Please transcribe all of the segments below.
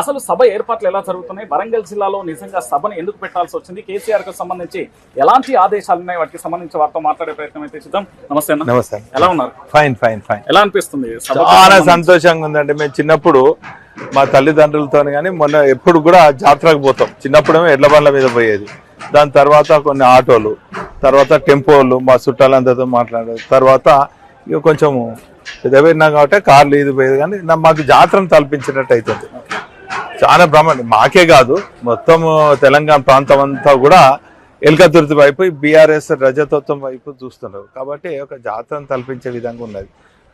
అసలు సభ ఏర్పాట్లు ఎలా జరుగుతున్నాయి? వరంగల్ జిల్లాలో నిజంగా సభను ఎందుకు పెట్టాల్సి వచ్చింది? కేసీఆర్కు సంబంధించి ఎలాంటి ఆదేశాలు ఉన్నాయి? వాటికి సంబంధించి వారితో మాట్లాడే ప్రయత్నం అయితే చూద్దాం. నమస్తే నమస్తే ఎలా ఉన్నారు? ఫైన్ ఫైన్ ఫైన్ ఎలా అనిపిస్తుంది? సభ చాలా సంతోషంగా ఉందండి. మేము చిన్నప్పుడు మా తల్లిదండ్రులతో కానీ మొన్న ఎప్పుడు కూడా జాతరకు పోతాం. చిన్నప్పుడేమో ఎడ్ల బండ్ల మీద పోయేది. దాని తర్వాత కొన్ని ఆటోలు తర్వాత టెంపోలు మా చుట్టాలందరితో మాట్లాడేది. తర్వాత ఇక కొంచెము పెద్దపోయినా కాబట్టి కార్లు ఇది పోయేది. కానీ మాకు జాతరను తలపించినట్టు అవుతుంది చాలా బ్రహ్మాండ మాకే కాదు మొత్తం తెలంగాణ ప్రాంతం అంతా కూడా ఎల్కతుర్తి వైపు బీఆర్ఎస్ రజతత్వం వైపు చూస్తున్నారు. కాబట్టి ఒక జాతరను తలపించే విధంగా ఉన్నది.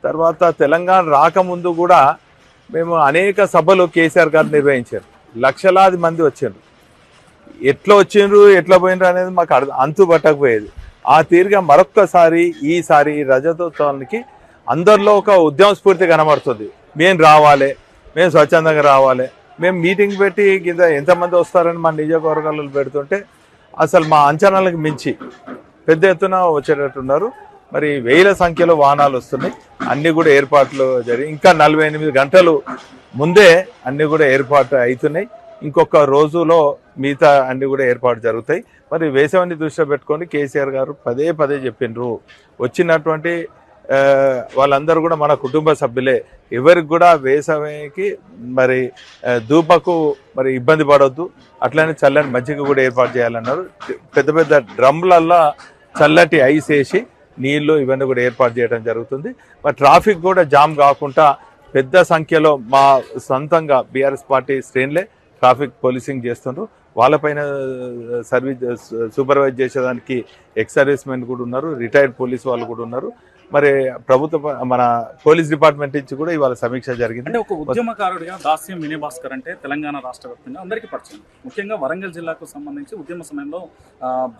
తర్వాత తెలంగాణ రాకముందు కూడా మేము అనేక సభలు కేసీఆర్ గారు నిర్వహించారు. లక్షలాది మంది వచ్చారు ఎట్లా వచ్చిండ్రు ఎట్లా పోయినరు అనేది మాకు అర్థం అంతు పట్టకపోయేది. ఆ తీరుగా మరొక్కసారి ఈసారి రజతోత్సవానికి అందరిలో ఒక ఉద్యమ స్ఫూర్తి కనబడుతుంది. మేము రావాలి మేము స్వచ్ఛందంగా రావాలి మేము మీటింగ్ పెట్టి కింద ఎంతమంది వస్తారని మా నియోజకవర్గాలలో పెడుతుంటే అసలు మా అంచనాలకు మించి పెద్ద ఎత్తున వచ్చేటట్టున్నారు. మరి వేల సంఖ్యలో వాహనాలు వస్తున్నాయి. అన్నీ కూడా ఏర్పాట్లు జరిగి ఇంకా నలభై ఎనిమిది గంటలు ముందే అన్నీ కూడా ఏర్పాటు అవుతున్నాయి. ఇంకొక రోజులో మిగతా అన్ని కూడా ఏర్పాటు జరుగుతాయి. మరి వేసవిని దృష్టిలో పెట్టుకొని కేసీఆర్ గారు పదే పదే చెప్పిండ్రు వచ్చినటువంటి వాళ్ళందరూ కూడా మన కుటుంబ సభ్యులే. ఎవరికి కూడా వేసవికి మరి దూపకు మరి ఇబ్బంది పడవద్దు అట్లనే చల్లని మజ్జిగ కూడా ఏర్పాటు చేయాలన్నారు. పెద్ద పెద్ద డ్రమ్లల్లో చల్లటి ఐస్ వేసి నీళ్ళు ఇవన్నీ కూడా ఏర్పాటు చేయడం జరుగుతుంది. మరి ట్రాఫిక్ కూడా జామ్ కాకుండా పెద్ద సంఖ్యలో మా సొంతంగా బీఆర్ఎస్ పార్టీ శ్రేణులే ట్రాఫిక్ పోలీసింగ్ చేస్తుండ్రు. వాళ్ళపైన సర్వీస్ సూపర్వైజ్ చేసేదానికి ఎక్స్ సర్వీస్ మెన్ కూడా ఉన్నారు. రిటైర్డ్ పోలీస్ వాళ్ళు కూడా ఉన్నారు. మరి ప్రభుత్వ మన పోలీస్ డిపార్ట్మెంట్ నుంచి కూడా ఇవాళ సమీక్ష జరిగింది. అంటే ఒక ఉద్యమకారుడిగా దాస్యం వినయ్ భాస్కర్ అంటే తెలంగాణ రాష్ట్ర వ్యాప్తంగా అందరికీ పరిచయం. ముఖ్యంగా వరంగల్ జిల్లాకు సంబంధించి ఉద్యమ సమయంలో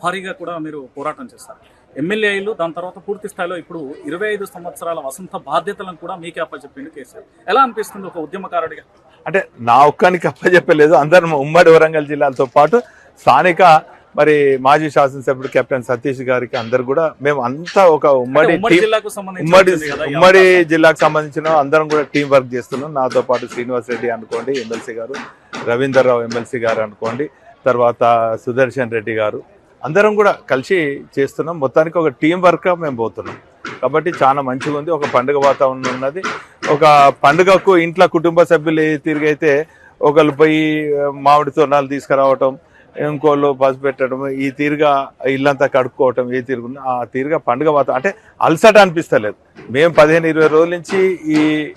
భారీగా కూడా మీరు పోరాటం చేస్తారు ఎమ్మెల్యేలు దాని తర్వాత పూర్తి స్థాయిలో ఇప్పుడు ఇరవై ఐదు సంవత్సరాల వసంత బాధ్యతలను కూడా మీకే అప్పచెప్పిండు కేసీఆర్. ఎలా అనిపిస్తుంది ఒక ఉద్యమకారుడిగా? అంటే నా ఒక్కనికి అప్పచెప్పలేదు అందరం ఉమ్మడి వరంగల్ జిల్లాలతో పాటు స్థానిక మరి మాజీ శాసనసభ్యుడు కెప్టెన్ సతీష్ గారికి అందరు కూడా మేము అంతా ఒక ఉమ్మడి ఉమ్మడి ఉమ్మడి. జిల్లాకు సంబంధించిన అందరం కూడా టీం వర్క్ చేస్తున్నాం. నాతో పాటు శ్రీనివాస్ రెడ్డి అనుకోండి ఎమ్మెల్సీ గారు రవీందర్ రావు ఎమ్మెల్సీ గారు అనుకోండి తర్వాత సుదర్శన్ రెడ్డి గారు. అందరం కూడా కలిసి చేస్తున్నాం. మొత్తానికి ఒక టీం వర్క్ మేము పోతున్నాం. కాబట్టి చాలా మంచిగా ఉంది. ఒక పండుగ వాతావరణం ఉన్నది. ఒక పండుగకు ఇంట్లో కుటుంబ సభ్యులు తిరిగైతే ఒకళ్ళు పోయి మామిడి తోరణాలు తీసుకురావటం ఇంకోళ్ళు పసుపు పెట్టడం ఈ తీరుగా ఇల్లంతా కడుక్కోవటం ఏ తీరుగా ఆ తీరుగా పండుగ వాతావరణం. అంటే అలసట అనిపిస్తలేదు. మేము పదిహేను ఇరవై రోజుల నుంచి ఈ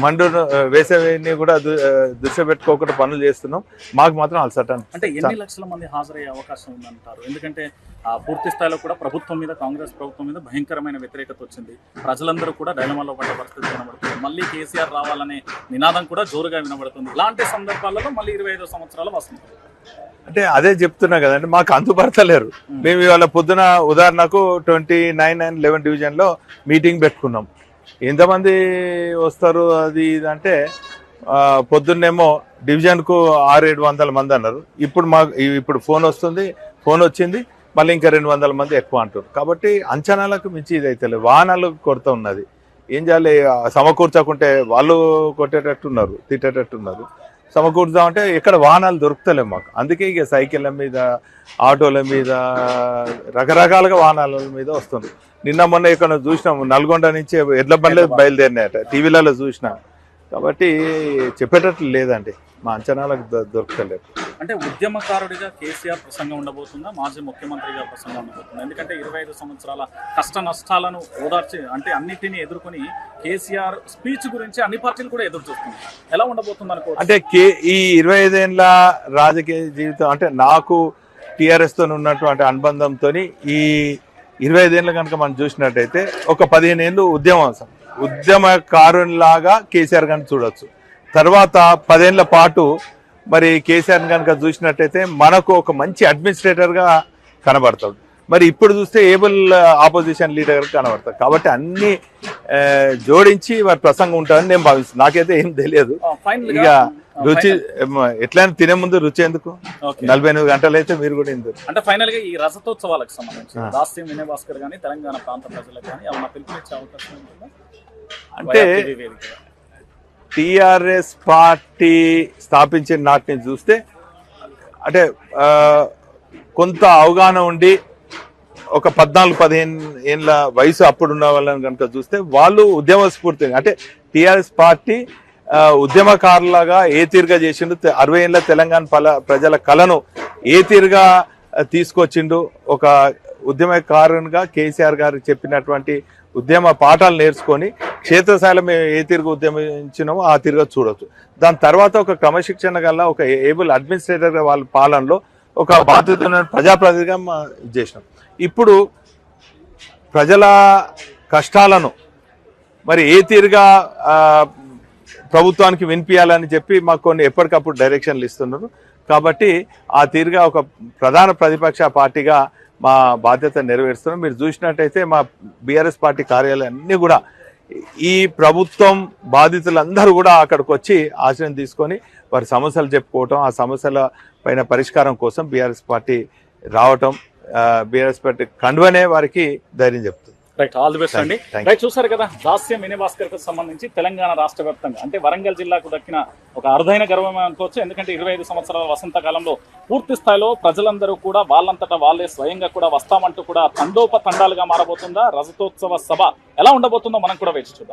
మండును వేసవిని కూడా దు- ఆ, దృష్టి పెట్టుకోకుండా పనులు చేస్తున్నాం. మాకు మాత్రం అలసట అంటే ఎన్ని లక్షల మంది హాజరయ్యే అవకాశం ఉందంటారు? ఎందుకంటే ఆ పూర్తి స్థాయిలో కూడా ప్రభుత్వం మీద కాంగ్రెస్ ప్రభుత్వం మీద భయంకరమైన వ్యతిరేకత వచ్చింది. ప్రజలందరూ కూడా డైలమాలో పడ్డ పరిస్థితి కనబడుతుంది. మళ్ళీ కేసీఆర్ రావాలనే నినాదం కూడా జోరుగా వినబడుతుంది. ఇలాంటి సందర్భాలలో మళ్ళీ ఇరవై ఐదు సంవత్సరాలు వస్తుంది. అంటే అదే చెప్తున్నా కదండి మాకు అందుపడతలేరు మేము. ఇవాళ పొద్దున ఉదాహరణకు ట్వంటీ నైన్ అండ్ లెవెన్ డివిజన్లో మీటింగ్ పెట్టుకున్నాం. ఎంతమంది వస్తారు అది ఇది అంటే పొద్దున్నేమో డివిజన్కు ఆరు ఏడు వందల మంది అన్నారు. ఇప్పుడు మాకు ఇప్పుడు ఫోన్ వస్తుంది ఫోన్ వచ్చింది మళ్ళీ ఇంకా రెండు వందల మంది ఎక్కువ అంటారు కాబట్టి అంచనాలకు మించి ఇది అయితే లేదు. వాహనాలు కొరత ఉన్నది. ఏం చేయాలి? సమకూర్చకుంటే వాళ్ళు కొట్టేటట్టున్నారు తిట్టేటట్టున్నారు. సమకూర్చామంటే ఎక్కడ వాహనాలు దొరుకుతలేము మాకు. అందుకే ఇక సైకిళ్ళ మీద ఆటోల మీద రకరకాలుగా వాహనాల మీద వస్తుంది నిన్న మొన్న ఇక్కడ చూసినాము నల్గొండ నుంచి ఎడ్ల బండ్లు బయలుదేరినాయట. టీవీలలో చూసిన. కాబట్టి చెప్పేటట్లు లేదండి. మా అంచనాలకు దొరకలేదు అంటే ఉద్యమకారుడిగా కేసీఆర్ ప్రసంగం ఉండబోతుందా? మాజీ ముఖ్యమంత్రిగా ప్రసంగం ఉండబోతుందా? ఎందుకంటే ఇరవై ఐదు సంవత్సరాల కష్ట నష్టాలను ఓదార్చి అంటే అన్నిటినీ ఎదుర్కొని కేసీఆర్ స్పీచ్ గురించి అన్ని పార్టీలు కూడా ఎదురు చూస్తుంది ఎలా ఉండబోతుంది అనుకో అంటే కే ఈ ఇరవై ఐదేళ్ళ రాజకీయ జీవితం అంటే నాకు టీఆర్ఎస్తో ఉన్నటువంటి అనుబంధంతో ఈ ఇరవై ఐదేళ్ళు కనుక మనం చూసినట్టయితే ఒక పదిహేను ఏళ్ళు ఉద్యమం ఉద్యమకారునిలాగా కేసీఆర్ గారిని చూడొచ్చు. తర్వాత పదేళ్ళ పాటు మరి కేసీఆర్ కనుక చూసినట్టయితే మనకు ఒక మంచి అడ్మినిస్ట్రేటర్గా కనబడతాడు. మరి ఇప్పుడు చూస్తే ఏబుల్ ఆపోజిషన్ లీడర్ కనబడతాడు. కాబట్టి అన్ని జోడించి వారి ప్రసంగం ఉంటుందని నేను భావిస్తున్నాను నాకైతే ఏం తెలియదు. ఫైనల్ ఇక రుచి ఎట్లయినా తినే ముందు రుచి ఎందుకు? నలభై ఎనిమిది గంటలు అయితే మీరు కూడా ఇందరు అంటే ఫైనల్గా ఈ రజతోత్సవాలకు సంబంధించి వినయ్ భాస్కర్ గానీ తెలంగాణ ప్రాంత ప్రజలకు కానీ ఏమన్నా పిలుపునిచ్చే అవకాశం అంటే. టిఆర్ఎస్ పార్టీ స్థాపించిన నాటిని చూస్తే అంటే కొంత అవగాహన ఉండి ఒక పద్నాలుగు పదిహేను ఏళ్ళ వయసు అప్పుడు ఉన్న వాళ్ళని కనుక చూస్తే వాళ్ళు ఉద్యమ స్ఫూర్తి అంటే టిఆర్ఎస్ పార్టీ ఉద్యమకారులాగా ఏ తీరుగా చేసిండు అరవై ఏళ్ళ తెలంగాణ ప్రజల కళను ఏ తీరుగా తీసుకొచ్చిండు ఒక ఉద్యమకారునిగా కేసీఆర్ గారు చెప్పినటువంటి ఉద్యమ పాఠాలు నేర్చుకొని క్షేత్రస్థాయిలో మేము ఏ తీరుగా ఉద్యమించినామో ఆ తీరుగా చూడవచ్చు దాని తర్వాత ఒక క్రమశిక్షణ గల ఒక ఏబుల్ అడ్మినిస్ట్రేటర్గా వాళ్ళ పాలనలో ఒక బాధ్యత ప్రజాప్రతినిధిగా మా- ఇది చేసినాం. ఇప్పుడు ప్రజల కష్టాలను మరి ఏ తీరుగా ప్రభుత్వానికి వినిపించాలని చెప్పి మాకు కొన్ని ఎప్పటికప్పుడు డైరెక్షన్లు ఇస్తున్నారు. కాబట్టి ఆ తీరుగా ఒక ప్రధాన ప్రతిపక్ష పార్టీగా మా బాధ్యత నెరవేరుస్తున్నాం. మీరు చూసినట్టయితే మా బీఆర్ఎస్ పార్టీ కార్యాలయాలన్నీ కూడా ఈ ప్రభుత్వం బాధితులందరూ కూడా అక్కడికి వచ్చి ఆశ్రయం తీసుకొని వారి సమస్యలు చెప్పుకోవటం ఆ సమస్యల పైన పరిష్కారం కోసం బీఆర్ఎస్ పార్టీ రావటం బీఆర్ఎస్ పార్టీ కండువనే వారికి ధైర్యం చెప్తుంది. రైట్ ఆల్ ది బెస్ట్ అండి. రైట్ చూసారు కదా దాస్య మినీ భాస్కర్కు సంబంధించి తెలంగాణ రాష్ట్ర వ్యాప్తంగా అంటే వరంగల్ జిల్లాకు దక్కిన ఒక అరుదైన గర్వం అనుకోవచ్చు. ఎందుకంటే ఇరవై ఐదు సంవత్సరాల వసంత కాలంలో పూర్తి స్థాయిలో ప్రజలందరూ కూడా వాళ్ళంతటా వాళ్ళే స్వయంగా కూడా వస్తామంటూ కూడా తండోప తండాలుగా మారబోతుందా? రజతోత్సవ సభ ఎలా ఉండబోతుందో మనం కూడా వేచి చూద్దాం.